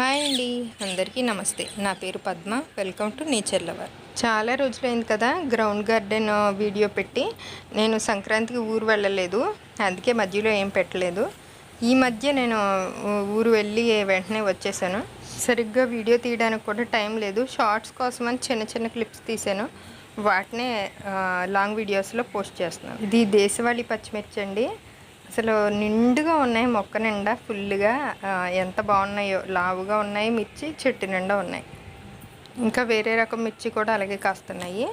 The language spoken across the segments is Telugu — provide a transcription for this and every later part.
హాయ్ అండి అందరికీ నమస్తే. నా పేరు Padma. Welcome to nature lover. చాలా రోజులైంది కదా గ్రౌండ్ గార్డెన్ వీడియో పెట్టి. నేను సంక్రాంతికి ఊరు వెళ్ళలేదు. అందుకే మధ్యలో ఏం పెట్టలేదు. ఈ మధ్య నేను ఊరు వెళ్ళి వెంటనే వచ్చేసాను. సరిగ్గా వీడియో తీయడానికి కూడా టైం లేదు. షార్ట్స్ కోసం అని చిన్న చిన్న క్లిప్స్ తీసాను వాటినే లాంగ్ వీడియోస్లో పోస్ట్ చేస్తున్నాను. ఇది దేశవాళీ పచ్చిమిర్చి అండి. అసలు నిండుగా ఉన్నాయి మొక్క నిండా ఫుల్గా ఎంత బాగున్నాయో లావుగా ఉన్నాయి మిర్చి చెట్టు నిండా ఉన్నాయి. ఇంకా వేరే రకం మిర్చి కూడా అలాగే కాస్తున్నాయి.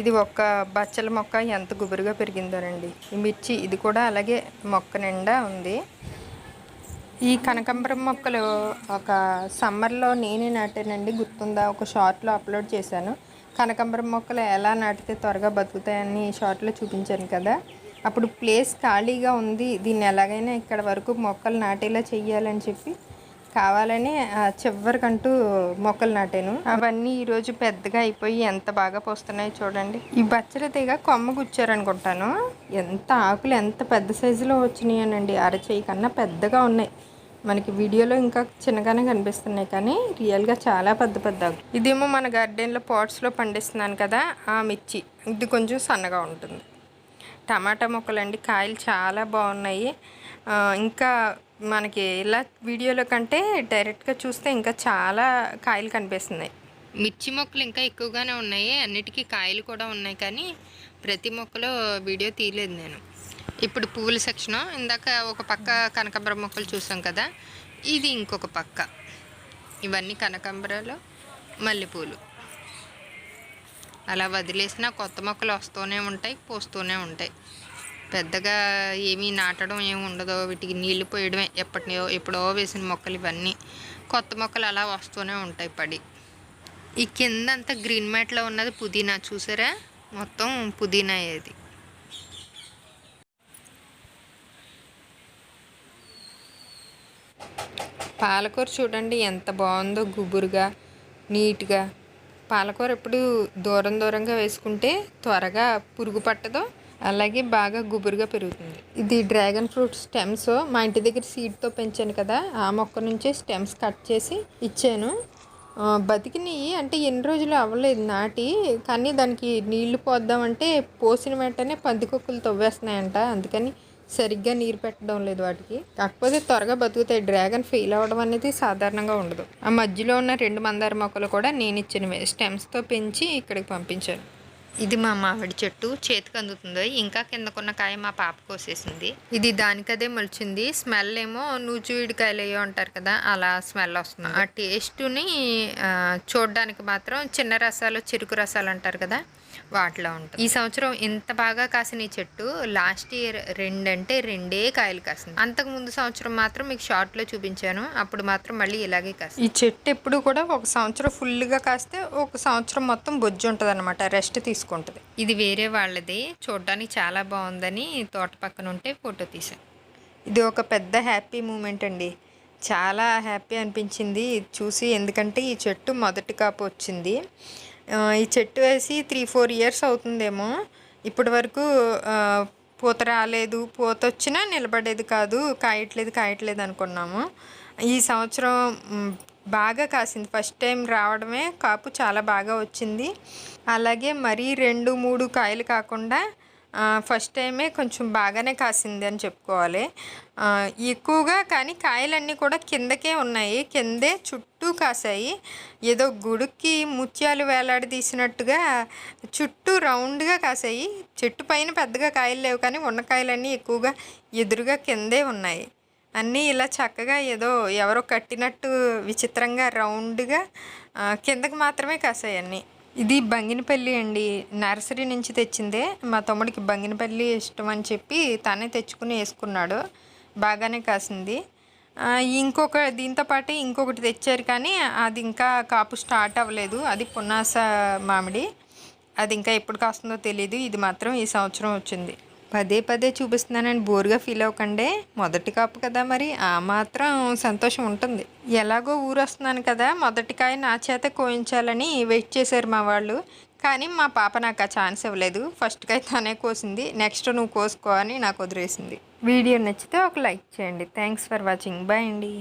ఇది ఒక్క బచ్చల మొక్క ఎంత గుబురుగా పెరిగిందోనండి. ఈ మిర్చి ఇది కూడా అలాగే మొక్క నిండా ఉంది. ఈ కనకంబరం మొక్కలు ఒక సమ్మర్లో నేనే నాటానండి గుర్తుందా? ఒక షార్ట్లో అప్లోడ్ చేశాను. కనకంబరం మొక్కలు ఎలా నాటితే త్వరగా బతుకుతాయని షార్ట్లో చూపించాను కదా. అప్పుడు ప్లేస్ ఖాళీగా ఉంది దీన్ని ఎలాగైనా ఇక్కడ వరకు మొక్కలు నాటేలా చెయ్యాలని చెప్పి కావాలని చివరికంటూ మొక్కలు నాటాను. అవన్నీ ఈరోజు పెద్దగా అయిపోయి ఎంత బాగా పోస్తున్నాయో చూడండి. ఈ బచ్చల తీగ కొమ్మ గుచ్చారనుకుంటాను. ఎంత ఆకులు ఎంత పెద్ద సైజులో వచ్చినాయనండి. అరచేయి కన్నా పెద్దగా ఉన్నాయి. మనకి వీడియోలో ఇంకా చిన్నగానే కనిపిస్తున్నాయి కానీ రియల్గా చాలా పెద్ద పెద్ద ఇదేమో మన గార్డెన్లో పాట్స్లో పండిస్తున్నాను కదా ఆ మిర్చి. ఇది కొంచెం సన్నగా ఉంటుంది. టమాటా మొక్కలండి. కాయలు చాలా బాగున్నాయి. ఇంకా మనకి ఇలా వీడియోలో కంటే డైరెక్ట్గా చూస్తే ఇంకా చాలా కాయలు కనిపిస్తున్నాయి. మిర్చి మొక్కలు ఇంకా ఎక్కువగానే ఉన్నాయి. అన్నిటికీ కాయలు కూడా ఉన్నాయి కానీ ప్రతి మొక్కలో వీడియో తీయలేదు నేను. ఇప్పుడు పువ్వుల సెక్షన్ ఇందాక ఒక పక్క కనకాంబర మొక్కలు చూసాం కదా ఇది ఇంకొక పక్క. ఇవన్నీ కనకాంబరాలు మల్లెపూలు. అలా వదిలేసిన కొత్త మొక్కలు వస్తూనే ఉంటాయి పోస్తూనే ఉంటాయి. పెద్దగా ఏమీ నాటడం ఏమి ఉండదు. వీటికి నీళ్ళు పోయడమే. ఎప్పటినో ఎప్పుడో వేసిన మొక్కలు ఇవన్నీ. కొత్త మొక్కలు అలా వస్తూనే ఉంటాయి పడి. ఈ కింద అంతా గ్రీన్ మ్యాట్లో ఉన్నది పుదీనా. చూసారా? మొత్తం పుదీనా ఏది. పాలకూర చూడండి ఎంత బాగుందో గుబురుగా నీట్గా. పాలకూర ఎప్పుడు దూరం దూరంగా వేసుకుంటే త్వరగా పురుగు పట్టదో అలాగే బాగా గుబురుగా పెరుగుతుంది. ఇది డ్రాగన్ ఫ్రూట్ స్టెమ్స్. మా ఇంటి దగ్గర సీడ్తో పెంచాను కదా ఆ మొక్క నుంచే స్టెమ్స్ కట్ చేసి ఇచ్చాను. బతికినవి అంటే ఎన్ని రోజులు అవ్వలేదు నాటి కానీ దానికి నీళ్ళు పోద్దామంటే పోసిన వెంటనే పందికొక్కులు తవ్వేస్తున్నాయంట. అందుకని సరిగ్గా నీరు పెట్టడం లేదు వాటికి. కాకపోతే త్వరగా బతుకుతాయి. డ్రాగన్ ఫెయిల్ అవ్వడం అనేది సాధారణంగా ఉండదు. ఆ మధ్యలో ఉన్న రెండు మందార మొక్కలు కూడా నేను ఇచ్చినవే స్టెమ్స్తో పెంచి ఇక్కడికి పంపించాను. ఇది మా మామిడి చెట్టు. చేతికి అందుతుంది? ఇంకా కిందకున్న కాయ మా పాప కోసేసింది. ఇది దానికదే మొలిచింది. స్మెల్ ఏమో నూజువిడికాయలు అయ్యో అంటారు కదా అలా స్మెల్ వస్తుంది. ఆ టేస్ట్ని చూడడానికి మాత్రం చిన్న రసాలు చెరుకు రసాలు అంటారు కదా వాటిలో ఉంటుంది. ఈ సంవత్సరం ఇంత బాగా కాసిన ఈ చెట్టు లాస్ట్ ఇయర్ రెండంటే రెండే కాయలు కాసింది. అంతకు ముందు సంవత్సరం మాత్రం మీకు షార్ట్లో చూపించాను. అప్పుడు మాత్రం మళ్ళీ ఇలాగే కాసింది. ఈ చెట్టు ఎప్పుడు కూడా ఒక సంవత్సరం ఫుల్గా కాస్తే ఒక సంవత్సరం మొత్తం బొజ్జు ఉంటుంది అనమాట రెస్ట్ తీసుకుంటుంది. ఇది వేరే వాళ్ళది. చూడడానికి చాలా బాగుందని తోట పక్కన ఉంటే ఫోటో తీసాను ఇది ఒక పెద్ద హ్యాపీ మూమెంట్ అండి. చాలా హ్యాపీ అనిపించింది. చూసి ఎందుకంటే ఈ చెట్టు మొదటి కాపు వచ్చింది. ఈ చెట్టు వేసి త్రీ ఫోర్ ఇయర్స్ అవుతుందేమో. ఇప్పటి వరకు పూత రాలేదు. పూత వచ్చినా నిలబడేది కాదు. కాయట్లేదు కాయట్లేదు అనుకున్నాము. ఈ సంవత్సరం బాగా కాసింది. ఫస్ట్ టైం రావడమే కాపు చాలా బాగా వచ్చింది. అలాగే మరీ రెండు మూడు కాయలు కాకుండా ఫస్ట్ టైమే కొంచెం బాగానే కాసింది అని చెప్పుకోవాలి. ఎక్కువగా కానీ కాయలన్నీ కూడా కిందకే ఉన్నాయి. కిందే చుట్టూ కాసాయి. ఏదో గుడికి ముత్యాలు వేలాడదీసినట్టుగా చుట్టూ రౌండ్గా కాసాయి. చెట్టు పైన పెద్దగా కాయలు లేవు కానీ ఉన్న కాయలన్నీ ఎక్కువగా ఎదురుగా కిందే ఉన్నాయి. అన్నీ ఇలా చక్కగా ఏదో ఎవరో కట్టినట్టు విచిత్రంగా రౌండ్గా కిందకి మాత్రమే కాసాయి అన్నీ. ఇది బంగినపల్లి అండి. నర్సరీ నుంచి తెచ్చిందే. మా తమ్ముడికి బంగినపల్లి ఇష్టం అని చెప్పి తనే తెచ్చుకుని వేసుకున్నాడు. బాగానే కాసింది. ఇంకొక దీంతో పాటు ఇంకొకటి తెచ్చారు కానీ అది ఇంకా కాపు స్టార్ట్ అవ్వలేదు. అది పున్నాస మామిడి. అది ఇంకా ఎప్పుడు కాస్తుందో తెలియదు ఇది మాత్రం ఈ సంవత్సరం వచ్చింది. పదే పదే చూపిస్తున్నానని బోరుగా ఫీల్ అవ్వకండే. మొదటి కాపు కదా మరి. ఆ మాత్రం సంతోషం ఉంటుంది. ఎలాగో ఊరు వస్తున్నాను కదా. మొదటికాయ నా చేత కోయించాలని వెయిట్ చేశారు మా వాళ్ళు. కానీ మా పాప నాకు ఆ ఛాన్స్ ఇవ్వలేదు. ఫస్ట్ కాయ తనే కోసింది. నెక్స్ట్ నువ్వు కోసుకో అని నాకు వదిలేసింది. వీడియో నచ్చితే ఒక లైక్ చేయండి. Thanks for watching. బాయ్ అండి.